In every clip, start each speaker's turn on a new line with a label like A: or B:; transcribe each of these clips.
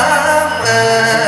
A: างาอ่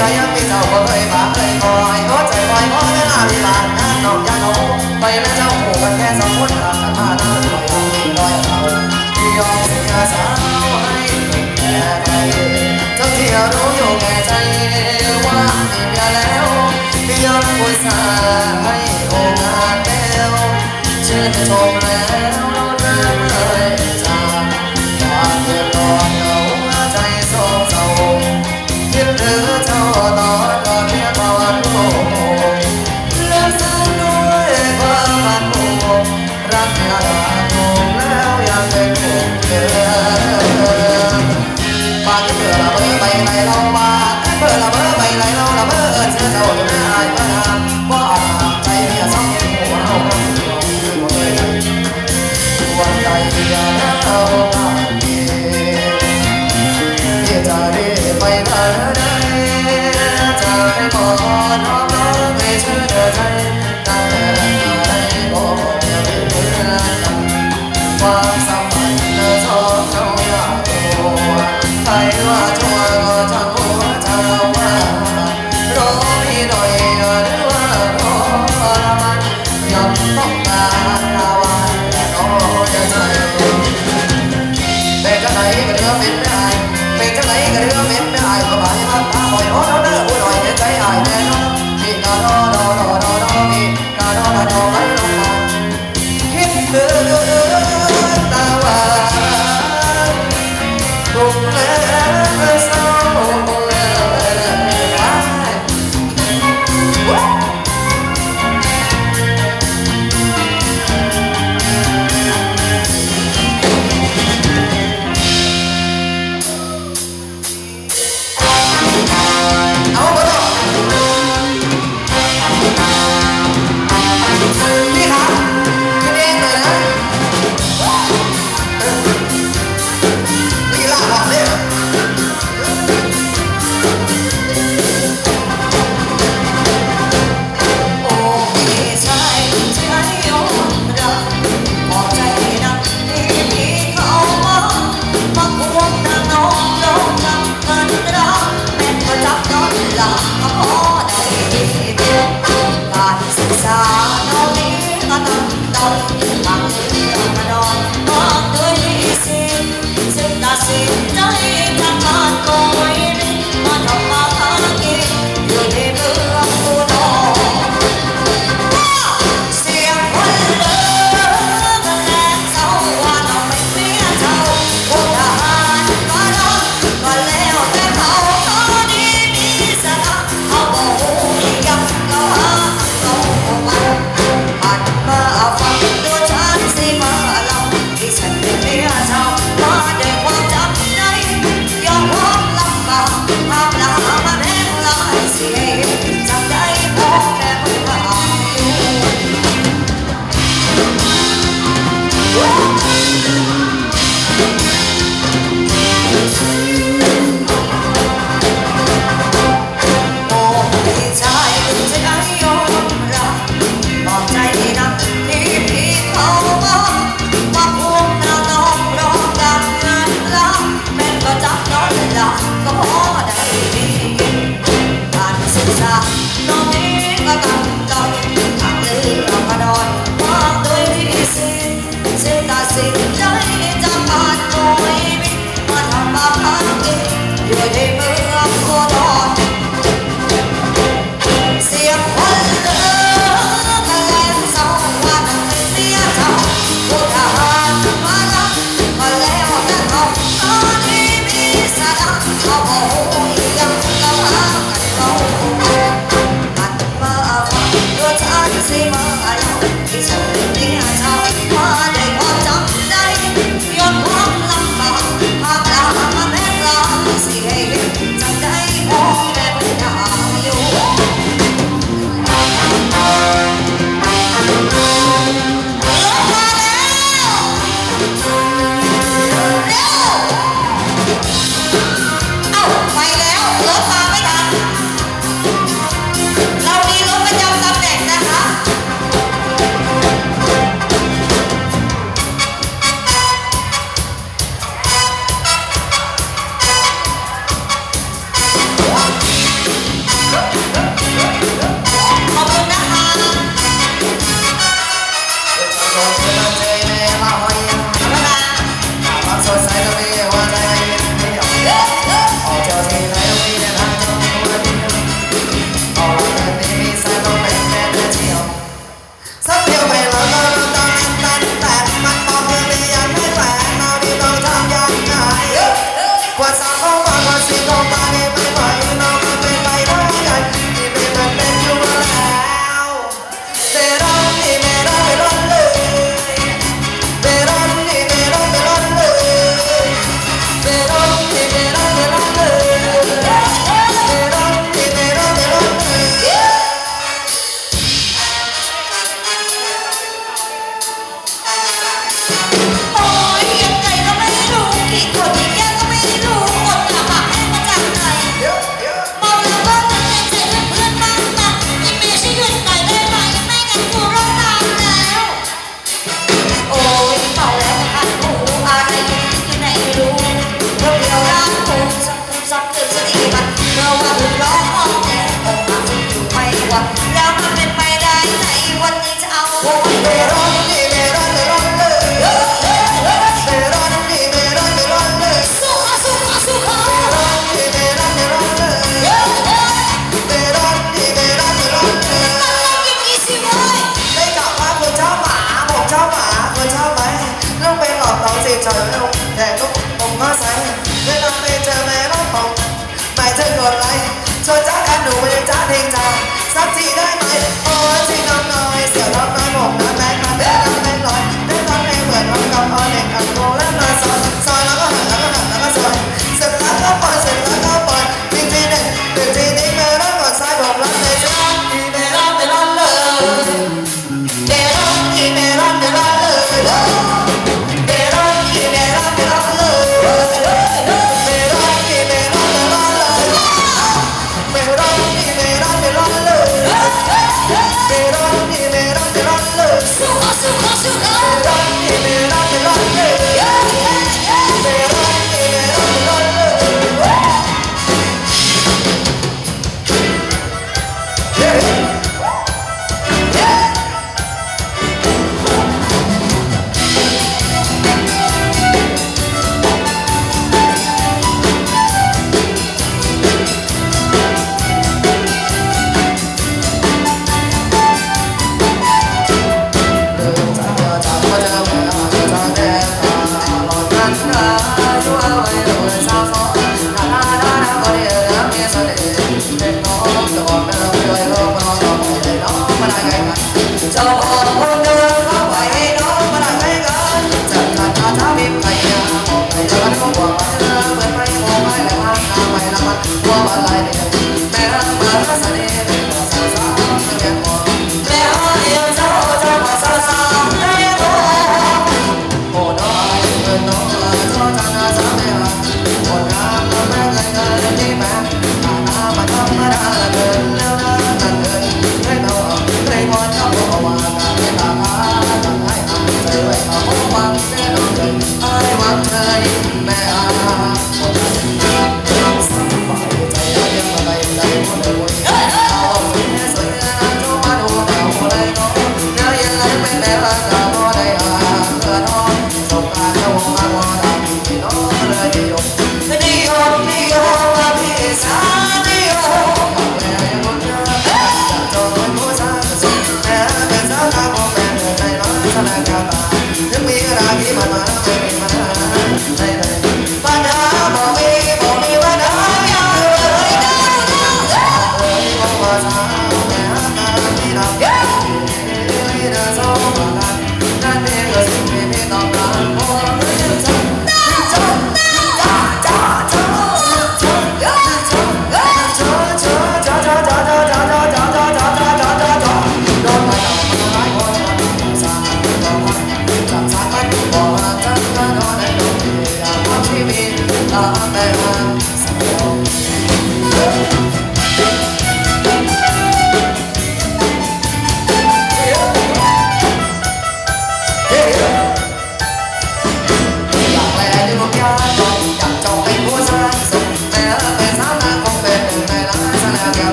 A: ก็ยังมีเจ้าบ่เคยบาเคยคอยหัวใจคอยมองเวลามีบานงานนอกยาโนไปแล้าหูกันแค่สองคนหากันาทั้งหน่อยอยเที่ยอมเป็นสาวให้แก่ไปเจ้ที่วรู้อยู่แก่ใจว่ามีเมีแล้วยอม
B: คุยสาให้โอกาสแก้วชื่นชมแล้ว เ车，我的อไม่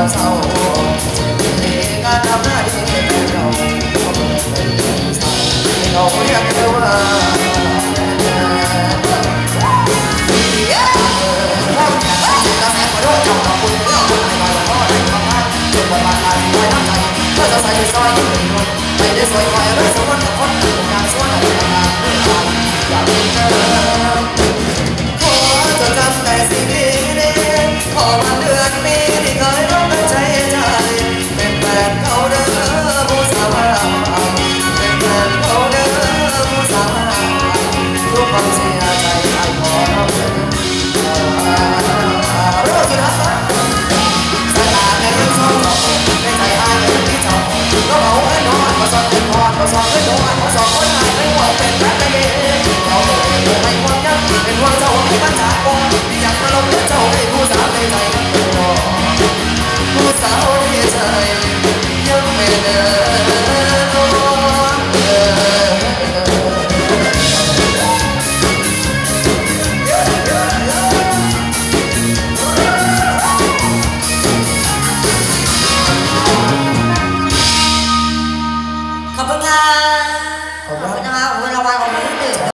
A: อ